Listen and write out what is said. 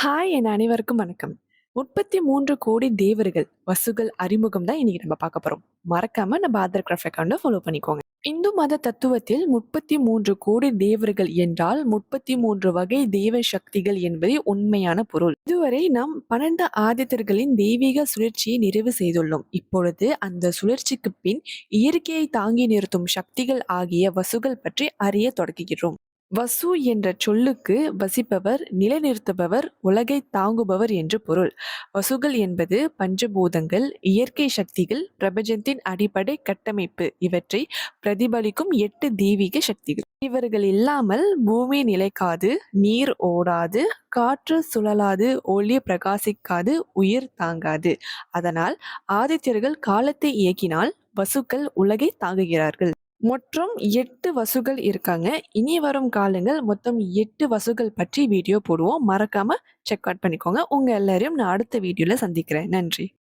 Hi என் அனைவருக்கும் வணக்கம். 33 கோடி தேவர்கள், வசுகள் அறிமுகம் தான் இன்னைக்கு நம்ம பார்க்க போறோம். மறக்காம நம்ம ஆதார் கிராஃப் அக்கௌண்ட்டை ஃபாலோ பண்ணிக்கோங்க. இந்து மத தத்துவத்தில் 33 கோடி தேவர்கள் என்றால் 33 வகை தெய்வ சக்திகள் என்பதே உண்மையான பொருள். இதுவரை நாம் 12 ஆதித்தர்களின் தெய்வீக சுழற்சியை நிறைவு செய்துள்ளோம். இப்பொழுது அந்த சுழற்சிக்கு பின் இயற்கையை தாங்கி நிறுத்தும் சக்திகள் ஆகிய வசுகள் பற்றி அறிய தொடங்குகிறோம். வசு என்ற சொல்லுக்கு வசிப்பவர், நிலைநிறுத்துபவர், உலகை தாங்குபவர் என்று பொருள். வசுகள் என்பது பஞ்சபூதங்கள், இயற்கை சக்திகள், பிரபஞ்சத்தின் அடிப்படை கட்டமைப்பு இவற்றை பிரதிபலிக்கும் எட்டு தெய்வீக சக்திகள். இவர்கள் இல்லாமல் பூமி நிலைக்காது, நீர் ஓடாது, காற்று சுழலாது, ஒளி பிரகாசிக்காது, உயிர் தாங்காது. அதனால் ஆதித்யர்கள் காலத்தை இயக்கினால், வசுக்கள் உலகை தாங்குகிறார்கள். மொத்தம் எட்டு வசுகள் இருக்காங்க. இனி வரும் காலங்கள் மொத்தம் எட்டு வசுகள் பற்றி வீடியோ போடுவோம். மறக்காம செக் அவுட் பண்ணிக்கோங்க. உங்க எல்லாரையும் நான் அடுத்த வீடியோல சந்திக்கிறேன். நன்றி.